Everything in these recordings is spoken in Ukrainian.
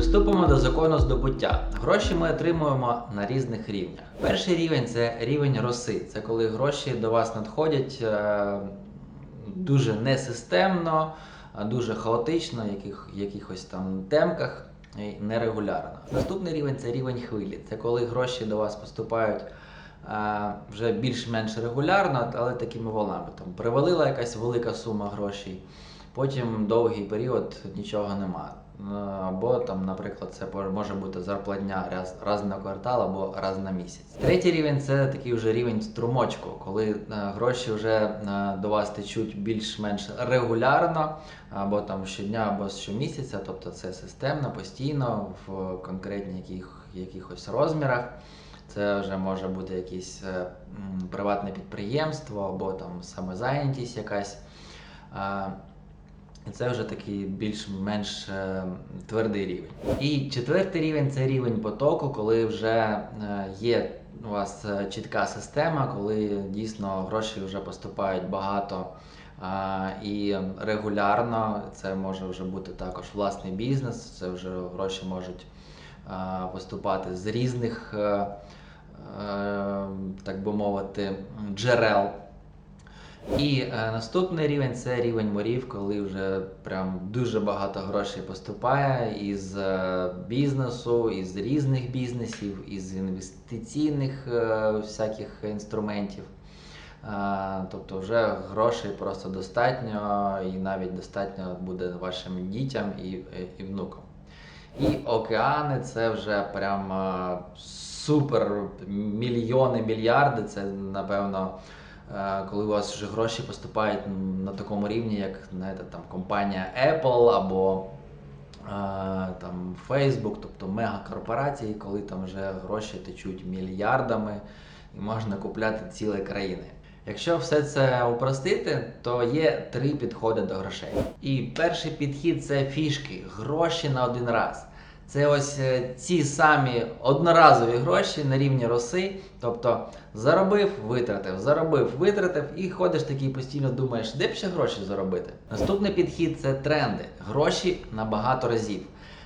Приступимо до закону здобуття. Гроші ми отримуємо на різних рівнях. Перший рівень це рівень роси. Це коли гроші до вас надходять е, дуже несистемно, дуже хаотично, яких, якихось там темках нерегулярно. Наступний рівень це рівень хвилі. Це коли гроші до вас поступають е, вже більш-менш регулярно, але такими волнами. Там привалила якась велика сума грошей, потім довгий період нічого нема. Або там, наприклад, це може бути зарплатня раз, раз на квартал або раз на місяць. Третій рівень це такий вже рівень струмочку, коли е, гроші вже е, до вас течуть більш-менш регулярно, або там щодня, або щомісяця, тобто це системно, постійно в конкретних яких, якихось розмірах. Це вже може бути якесь е, приватне підприємство або там самозайнятість якась. І це вже такий більш-менш е, твердий рівень. І четвертий рівень це рівень потоку, коли вже е, є у вас е, чітка система, коли дійсно гроші вже поступають багато і регулярно. Це може вже бути також власний бізнес, це вже гроші можуть поступати з різних, так би мовити, джерел. І е, наступний рівень це рівень морів, коли вже прям дуже багато грошей поступає із е, бізнесу, із різних бізнесів, із інвестиційних е, всяких інструментів. Е, тобто вже грошей просто достатньо, і навіть достатньо буде вашим дітям і, і, і внукам. І океани це вже прям е, супер мільйони, мільярди. Це напевно, е, коли у вас вже гроші поступають на такому рівні, як знаєте, там компанія Apple або е, там Facebook, тобто мегакорпорації, коли там вже гроші течуть мільярдами і можна купляти цілі країни. Якщо все це упростити, то є три підходи до грошей. І перший підхід це фішки, гроші на один раз. Це ось е, ці самі одноразові гроші на рівні роси. Тобто заробив, витратив, заробив, витратив, і ходиш такий постійно думаєш, де б ще гроші заробити. Наступний підхід це тренди, гроші на багато разів.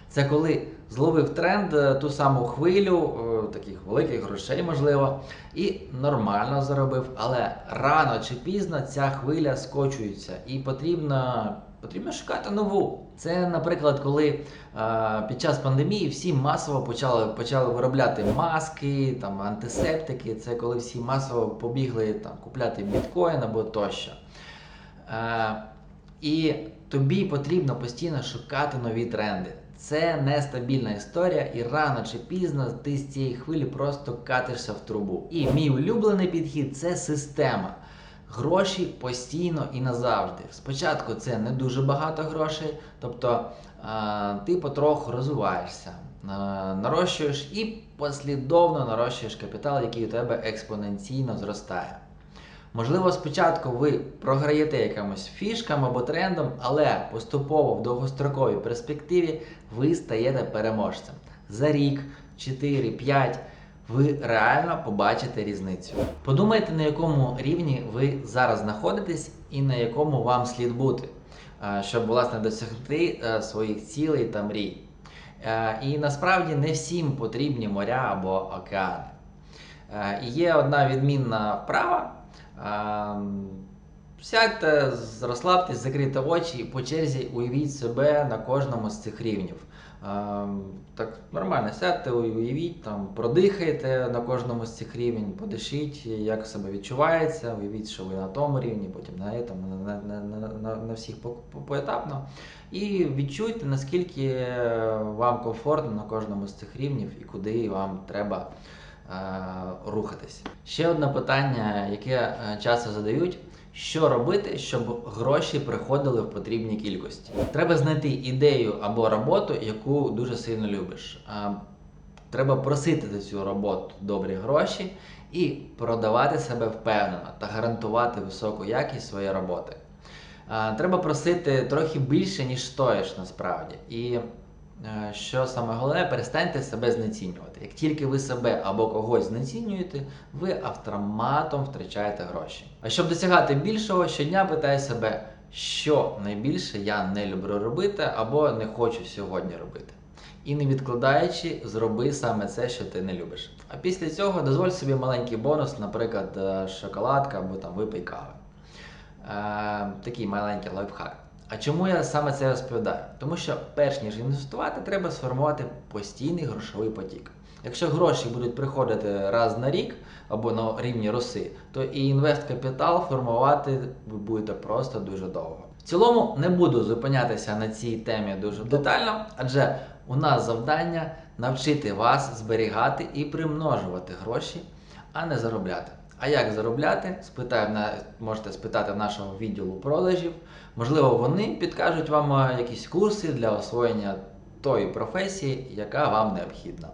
Це коли зловив тренд, е, ту саму хвилю, е, таких великих грошей, можливо, і нормально заробив, але рано чи пізно ця хвиля скочується, і потрібно, потрібно шукати нову. Це, наприклад, коли е, під час пандемії всі масово почали, почали виробляти маски, там, антисептики. Це коли всі масово побігли там, купляти біткоін або тощо. Е, і тобі потрібно постійно шукати нові тренди. Це нестабільна історія, і рано чи пізно ти з цієї хвилі просто катишся в трубу. І мій улюблений підхід це система. Гроші постійно і назавжди. Спочатку це не дуже багато грошей, тобто е, ти потроху розвиваєшся, е, нарощуєш і послідовно нарощуєш капітал, який у тебе експоненційно зростає. Можливо, спочатку ви програєте якимось фішкам або трендом, але поступово в довгостроковій перспективі ви стаєте переможцем. За рік, 4-5 ви реально побачите різницю. Подумайте, на якому рівні ви зараз знаходитесь і на якому вам слід бути, е, щоб власне досягти е, своїх цілей та мрій. Е, І насправді не всім потрібні моря або океани. Є одна відмінна вправа. Сядьте, розслабтесь, закрийте очі і по черзі уявіть себе на кожному з цих рівнів. Ем, Так нормально сядьте, уявіть, там, продихайте на кожному з цих рівень, подишіть, як себе відчувається, уявіть, що ви на тому рівні, потім на, этому, на, на, на, на, всіх по- по- поетапно. І відчуйте, наскільки вам комфортно на кожному з цих рівнів і куди вам треба е, рухатись. Ще одне питання, яке е, часто задають: що робити, щоб гроші приходили в потрібній кількості? Треба знайти ідею або роботу, яку дуже сильно любиш. Треба просити за цю роботу добрі гроші і продавати себе впевнено та гарантувати високу якість своєї роботи. Треба просити трохи більше, ніж стоїш насправді. І що саме головне, перестаньте себе знецінювати. Як тільки ви себе або когось знецінюєте, ви автоматом втрачаєте гроші. А щоб досягати більшого, щодня питаю себе, що найбільше я не люблю робити або не хочу сьогодні робити. І не відкладаючи, зроби саме це, що ти не любиш. А після цього дозволь собі маленький бонус, наприклад, е, шоколадка або там випий кави. Е, такий маленький лайфхак. А чому я саме це розповідаю? Тому що перш ніж інвестувати, треба сформувати постійний грошовий потік. Якщо гроші будуть приходити раз на рік або на рівні роси, то і інвесткапітал формувати ви будете просто дуже довго. В цілому не буду зупинятися на цій темі дуже детально, адже у нас завдання навчити вас зберігати і примножувати гроші, а не заробляти. А як заробляти? Спитаю, на- можете спитати в нашого відділу продажів. Можливо, вони підкажуть вам якісь курси для освоєння тої професії, яка вам необхідна.